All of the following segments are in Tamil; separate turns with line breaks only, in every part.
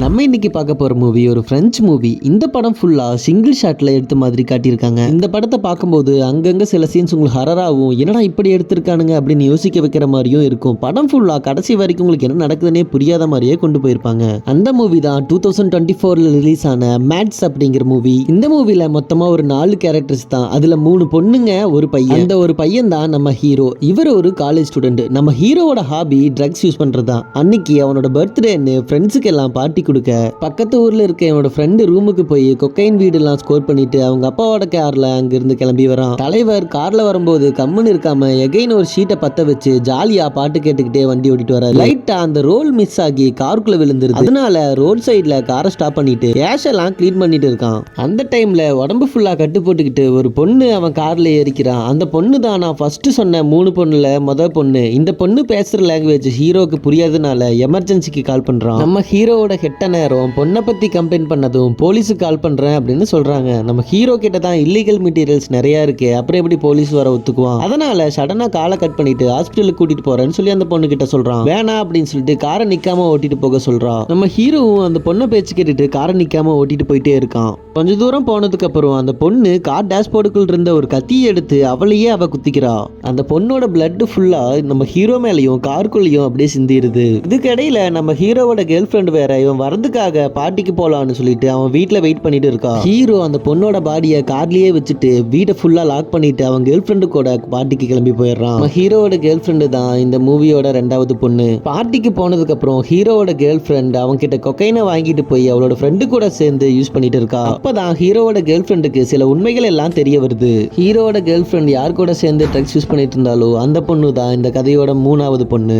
நம்ம இன்னைக்கு பார்க்க போற மூவி ஒரு பிரெஞ்சு மூவி இந்த படம் ஃபுல்லா சிங்கிள் ஷாட்ல எடுத்த மாதிரி காட்டியிருக்காங்க. இந்த படத்தை பார்க்கும்போது அங்கங்க சில சீன்ஸ் உங்களுக்கு ஹரராகவும் என்னடா இப்படி எடுத்திருக்கானுங்க அப்படின்னு யோசிக்க வைக்கிற மாதிரியும் இருக்கும். படம் ஃபுல்லா கடைசி வரைக்கும் உங்களுக்கு என்ன நடக்குதுன்னே புரியாத மாதிரியே கொண்டு போயிருப்பாங்க. அந்த மூவி தான் டூ தௌசண்ட் டுவெண்ட்டி ஃபோர்ல ரிலீஸ் ஆன மேட்ஸ் அப்படிங்கிற மூவி இந்த மூவில மொத்தமா ஒரு நாலு கேரக்டர்ஸ் தான். அதுல மூணு பொண்ணுங்க ஒரு பையன். அந்த ஒரு பையன் தான் நம்ம ஹீரோ இவர் ஒரு காலேஜ் ஸ்டூடெண்ட் நம்ம ஹீரோவோட ஹாபி ட்ரக்ஸ் யூஸ் பண்ணுறது தான் அன்னைக்கு அவனோட பர்த்டேன்னு ஃப்ரெண்ட்ஸுக்கு எல்லாம் பார்ட்டி கொடுக்க. பக்கத்து ஊர்ல இருக்க என்னோட ஃப்ரெண்டு ரூமுக்கு போய் கொக்கைன் வீடெல்லாம் ஸ்கோர் பண்ணிட்டு அவங்க அப்பாவோட கார்ல அங்கிருந்து கிளம்பி வரான். தலைவர் கார்ல வரும்போது கம்முன்னு இருக்காம எகைன் ஒரு ஷீட்டை பத்த வச்சு ஜாலியா பாட்டு கேட்டுக்கிட்டே வண்டி ஓட்டிட்டு வராரு. லைட்டா அந்த ரோல் மிஸ் ஆகி காருக்குள்ள விழுந்துருது. அதனால ரோட் சைட்ல காரை ஸ்டாப் பண்ணிட்டு கேஷ் எல்லாம் க்ளீன் பண்ணிட்டு இருக்கான். அந்த டைம்ல உடம்பு ஃபுல்லா கட்டு போட்டுக்கிட்டு ஒரு பொண்ணு அவன் கார்ல ஏறிக்கிறான். அந்த பொண்ணு தான் நான் ஃபர்ஸ்ட் சொன்ன மூணு பொண்ணுல முத பொண்ணு. இந்த பொண்ணு பேசுற லாங்குவேஜ் ஹீரோக்கு புரியாதனால எமர்ஜென்சிக்கு கால் பண்றான். நம்ம ஹீரோவோட கெட்ட நேரம் பொண்ணை பற்றி கம்ப்ளைண்ட் பண்ணதும் போலீஸுக்கு கால் பண்ணுறேன் அப்படின்னு சொல்கிறாங்க நம்ம ஹீரோ கிட்ட தான் இல்லீகல் மெட்டீரியல்ஸ் நிறையா இருக்குது அப்புறம் எப்படி போலீஸ் வர ஒத்துக்குவான்? அதனால் சடனாக காலை கட் பண்ணிட்டு ஹாஸ்பிட்டலுக்கு கூட்டிட்டு போகிறேன்னு சொல்லி அந்த பொண்ணு கிட்ட சொல்கிறான் வேணாம் அப்படின்னு சொல்லிட்டு காரை நிற்காமல் ஓட்டிட்டு போக சொல்கிறான் நம்ம ஹீரோவும் அந்த பொண்ணை பேச்சு கேட்டுட்டு காரை நிற்காம ஓட்டிட்டு போயிட்டே இருக்கான். கொஞ்ச தூரம் போனதுக்கு அப்புறம் அந்த பொண்ணு கார் டேஷ்போர்டுக்குள் இருந்த ஒரு கத்தியை எடுத்து அவளையே அவ குத்திக்கிறா. அந்த பொண்ணோட பிளட் ஃபுல்லா நம்ம ஹீரோ மேலேயும் காருக்குள்ளேயும் அப்படியே சிந்திடுது இதுக்கு இடையில நம்ம ஹீரோவோட கேர்ள் ஃப்ரெண்ட் வேற இவன் வரதுக்காக பார்ட்டிக்கு போகலான்னு சொல்லிட்டு அவன் வீட்டில் வெயிட் பண்ணிட்டு இருக்கான். ஹீரோ அந்த பொண்ணோட பாடியை கார்லயே வச்சுட்டு வீட்டை ஃபுல்லாக லாக் பண்ணிட்டு அவன் கேர்ள் ஃப்ரெண்டு கூட பார்ட்டிக்கு கிளம்பி போயிடுறான். ஹீரோவோட கேர்ள் ஃப்ரெண்டு தான் இந்த மூவியோட ரெண்டாவது பொண்ணு. பார்ட்டிக்கு போனதுக்கு அப்புறம் ஹீரோவோட கேர்ள் ஃப்ரெண்ட் அவன் கிட்ட கொக்கைனை வாங்கிட்டு போய் அவளோட ஃப்ரெண்டு கூட சேர்ந்து யூஸ் பண்ணிட்டு இருக்கா. அப்பதான் ஹீரோவோட கேர்ள் ஃப்ரெண்டுக்கு சில உண்மைகள் எல்லாம் தெரிய வருது. ஹீரோவோட கேர்ள் ஃப்ரெண்ட் யார் கூட சேர்ந்து ட்ரக்ஸ் யூஸ் பண்ணிட்டு இருந்தாலோ அந்த பொண்ணு தான் இந்த கதையோட மூணாவது பொண்ணு.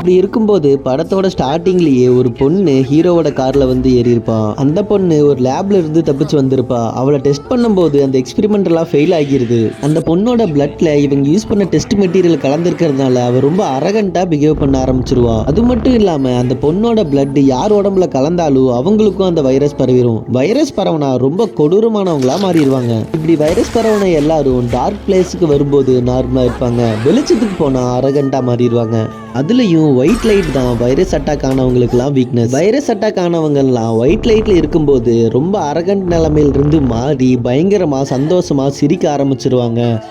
இப்படி இருக்கும்போது படத்தோட ஸ்டார்டிங்லயே ஒரு பொண்ணு ஹீரோவோட கார்ல வந்து ஏறியிருப்பான் அந்த பொண்ணு ஒரு லேப்ல இருந்து தப்பிச்சு வந்திருப்பா. அவளை டெஸ்ட் பண்ணும்போது அந்த எக்ஸ்பெரிமெண்ட் எல்லாம் ஃபெயில் ஆகிருது. அந்த பொண்ணோட பிளட்ல இவங்க யூஸ் பண்ண டெஸ்ட் மெட்டீரியல் கலந்துருக்கிறதுனால அவ ரொம்ப அரகண்டா பிஹேவ் பண்ண ஆரம்பிச்சிருவா. அது மட்டும் இல்லாம அந்த பொண்ணோட பிளட் யார் உடம்புல கலந்தாலும் அவங்களுக்கும் அந்த வைரஸ் பரவிடும் வைரஸ் பரவனா ரொம்ப கொடூரமானவங்களா மாறிடுவாங்க இப்படி வைரஸ் பரவன எல்லாரும் டார்க் பிளேஸுக்கு வரும்போது நார்மலா இருப்பாங்க. வெளிச்சத்துக்கு போனா அரகண்டா மாறிடுவாங்க அதுலயும் ஒயிட் லைட் தான். வைரஸ் அட்டாக் ஆனவங்களுக்குலாம் வீக்னஸ் வைரஸ் அட்டாக் ஆனவங்கலாம் ஒயிட் லைட்ல இருக்கும்போது ரொம்ப அரகண்ட் நிலைமையில இருந்து மாறி பயங்கரமா சந்தோஷமா சிரிக்க ஆரம்பிச்சிருவாங்க.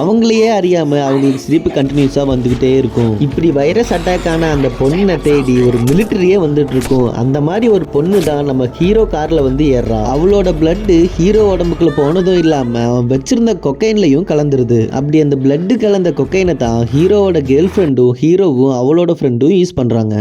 அவங்களையே அறியாம அவங்களுக்கு சிரிப்பு கண்டினியூஸா வந்துகிட்டே இருக்கும். இப்படி வைரஸ் அட்டாக் ஆன அந்த பொண்ணை தேடி ஒரு மிலிட்டரியே வந்துட்டு இருக்கும். அந்த மாதிரி ஒரு பொண்ணு தான் நம்ம ஹீரோ கார்ல வந்து ஏறுறா. அவளோட பிளட் ஹீரோ உடம்புக்குள்ள போனதும் இல்லாம அவன் வச்சிருந்த கொக்கைன்லயும் கலந்துருது. அப்படி அந்த பிளட் கலந்த கொக்கைனை தான் ஹீரோவோட கேர்ள் ஃப்ரெண்டும் ஹீரோவும் அவளோட ஃப்ரெண்டும் யூஸ் பண்றாங்க.